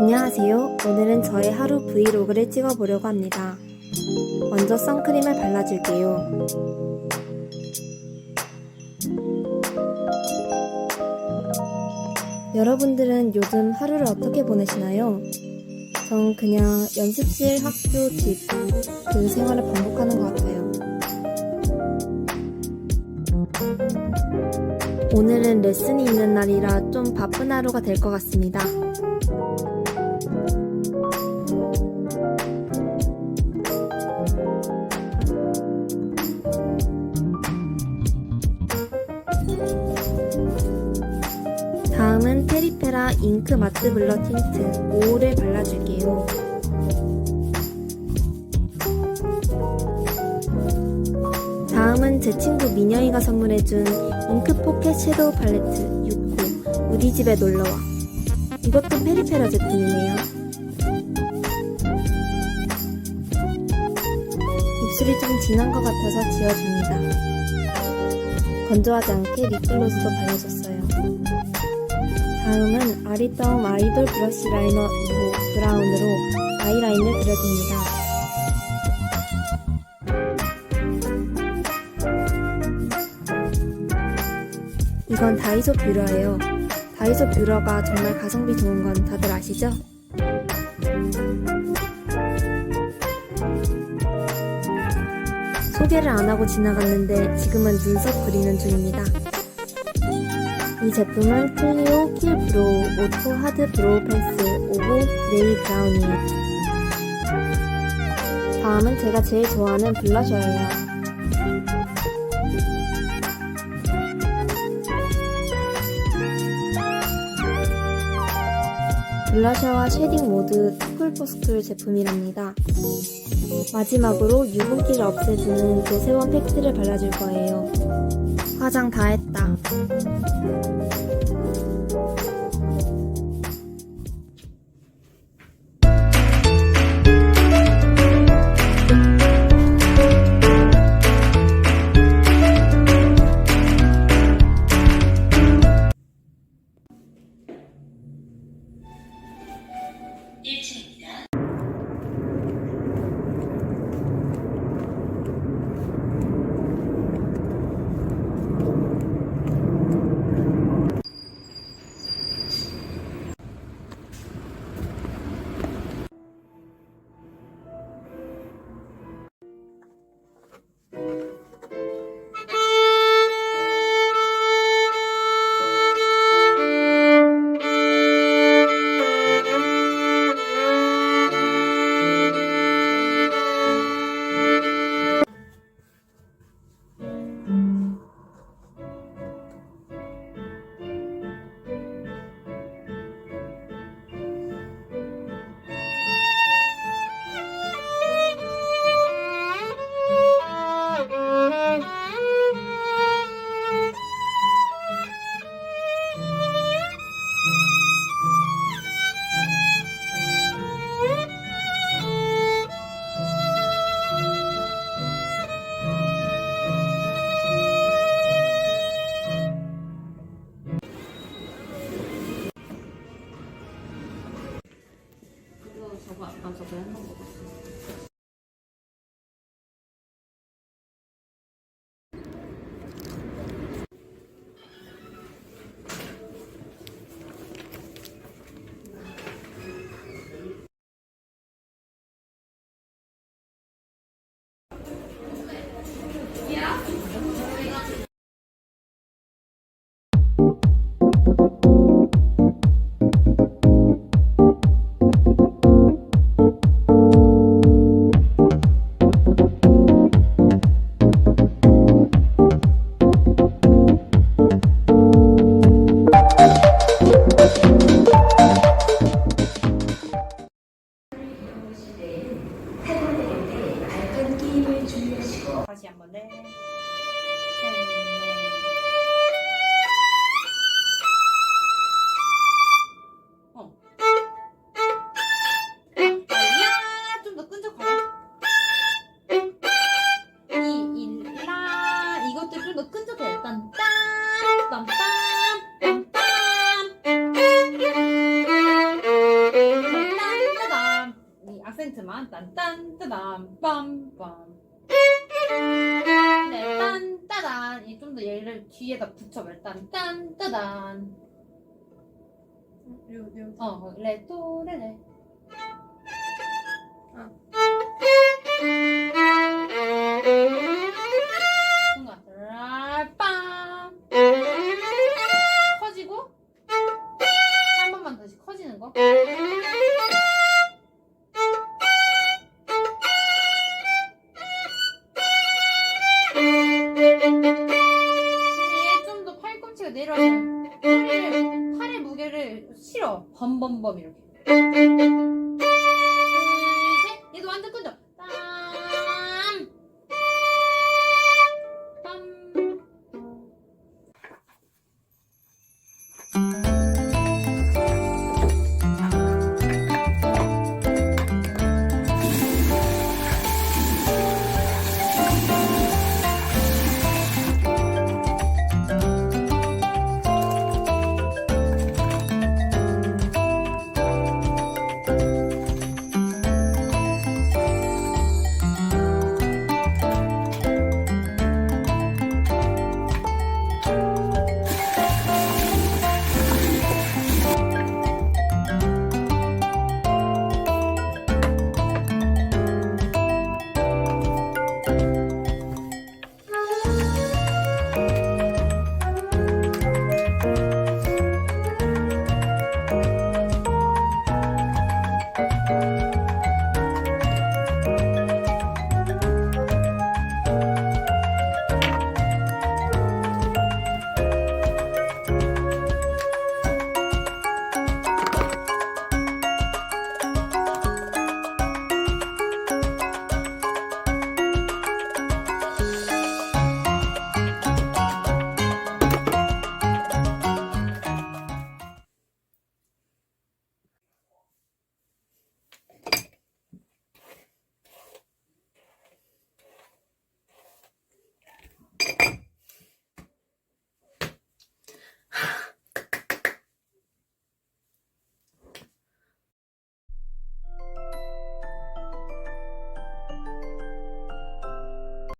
안녕하세요. 오늘은 저의 하루 브이로그를 찍어보려고 합니다. 먼저 선크림을 발라줄게요. 여러분들은 요즘 하루를 어떻게 보내시나요? 전 그냥 연습실, 학교, 집, 그 생활을 반복하는 것 같아요. 오늘은 레슨이 있는 날이라 좀 바쁜 하루가 될 것 같습니다. 다음은 페리페라 잉크 마트 블러 틴트 5호를 발라줄게요. 다음은 제 친구 민영이가 선물해준 잉크 포켓 섀도우 팔레트 6호 우리 집에 놀러와. 이것도 페리페라 제품이네요. 입술이 좀 진한 것 같아서 지워줍니다. 건조하지 않게 립글로즈도 발라줬어요. 다음은 아리따움 아이돌 브러쉬 라이너 2호 브라운으로 아이라인을 그려줍니다. 이건 다이소 뷰러예요. 다이소 뷰러가 정말 가성비 좋은 건 다들 아시죠? 소개를 안 하고 지나갔는데 지금은 눈썹 그리는 중입니다. 이 제품은 클리오 킬 브로우 오토 하드 브로우 패스 오브 그레이 브라운이에요. 다음은 제가 제일 좋아하는 블러셔예요. 블러셔와 쉐딩 모두 투쿨포스쿨 제품이랍니다. 마지막으로 유분기를 없애주는 노세원 팩트를 발라줄 거예요. 화장 다 했다. 아 네. 이, 이, 더 끈적해. 딴, 딴, 딴, 딴, 딴, 딴. 딴, 딴, 딴, 따단, 빰, 빰. 얘를 뒤에다 붙여봐. 딴, 딴, 따단. 요, 요. 어, 레, 도, 레, 레. 아. 범범범 이렇게.